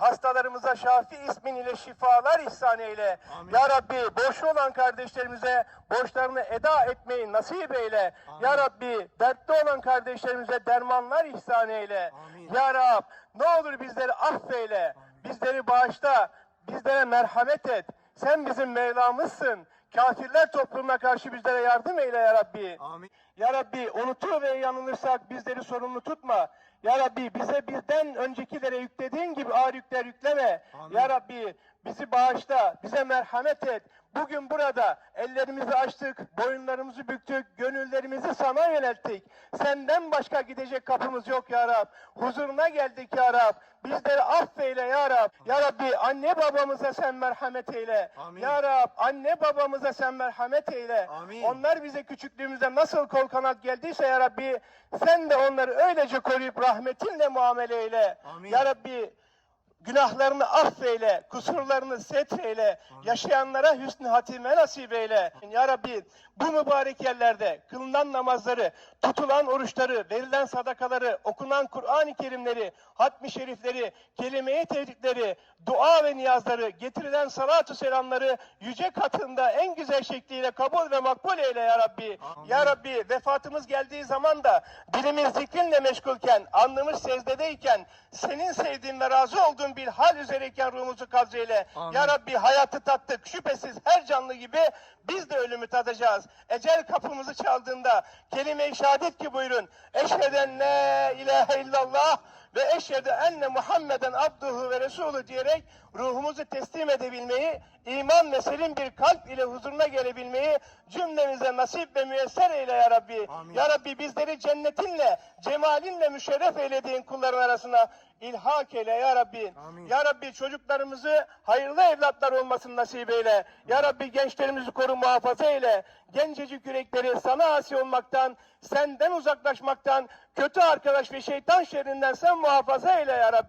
hastalarımıza Şafi ismin ile şifalar ihsan eyle. Amin. Ya Rabbi borçlu olan kardeşlerimize borçlarını eda etmeyi nasip eyle. Ya Rabbi dertli olan kardeşlerimize dermanlar ihsan eyle. Amin. Ya Rab ne olur bizleri affeyle. Bizleri bağışla. Bizlere merhamet et. Sen bizim Mevlamızsın. Kafirler toplumuna karşı bizlere yardım eyle ya Rabbi. Amin. Ya Rabbi unutur ve yanılırsak bizleri sorumlu tutma. Ya Rabbi bize bizden öncekilere yüklediğin gibi ağır yükler yükleme. Amin. Ya Rabbi bizi bağışla, bize merhamet et. Bugün burada ellerimizi açtık, boyunlarımızı büktük, gönüllerimizi sana yönelttik. Senden başka gidecek kapımız yok ya Rab. Huzuruna geldik ya Rab. Bizleri affeyle ya Rab. Ya Rabbi anne babamıza sen merhamet eyle. Amin. Ya Rab anne babamıza sen merhamet eyle. Amin. Onlar bize küçüklüğümüzde nasıl kol kanat geldiyse ya Rabbi sen de onları öylece koruyup rahmetinle muamele eyle. Amin. Ya Rabbi günahlarını affeyle, kusurlarını setreyle, yaşayanlara hüsnü hatime nasip eyle. Ya Rabbi bu mübarek yerlerde kılınan namazları, tutulan oruçları, verilen sadakaları, okunan Kur'an-ı Kerimleri, hatmi şerifleri, kelime-i tevhidleri, dua ve niyazları, getirilen salatu selamları yüce katında en güzel şekliyle kabul ve makbul eyle ya Rabbi. Amin. Ya Rabbi vefatımız geldiği zaman da dilimiz zikrinle meşgulken, alnımız secdedeyken, senin sevdiğin ve razı olduğun bir hal üzereyken ruhumuzu kabzeyle. Amin. Ya Rabbi hayatı tattık. Şüphesiz her canlı gibi biz de ölümü tadacağız. Ecel kapımızı çaldığında kelime-i şehadet ki buyurun. Eşheden la ilahe illallah ve eşhedü enne Muhammeden abduhu ve resulü diyerek ruhumuzu teslim edebilmeyi, iman ve selim bir kalp ile huzuruna gelebilmeyi cümlemize nasip ve müyesser eyle ya Rabbi. Amin. Ya Rabbi bizleri cennetinle, cemalinle müşerref eylediğin kulların arasına ilhak eyle ya Rabbi. Amin. Ya Rabbi çocuklarımızı hayırlı evlatlar olmasını nasip eyle. Ya Rabbi gençlerimizi koru muhafaza eyle. Gencecik yürekleri sana asi olmaktan, senden uzaklaşmaktan, kötü arkadaş ve şeytan şerrinden sen muhafaza eyle ya Rabbi.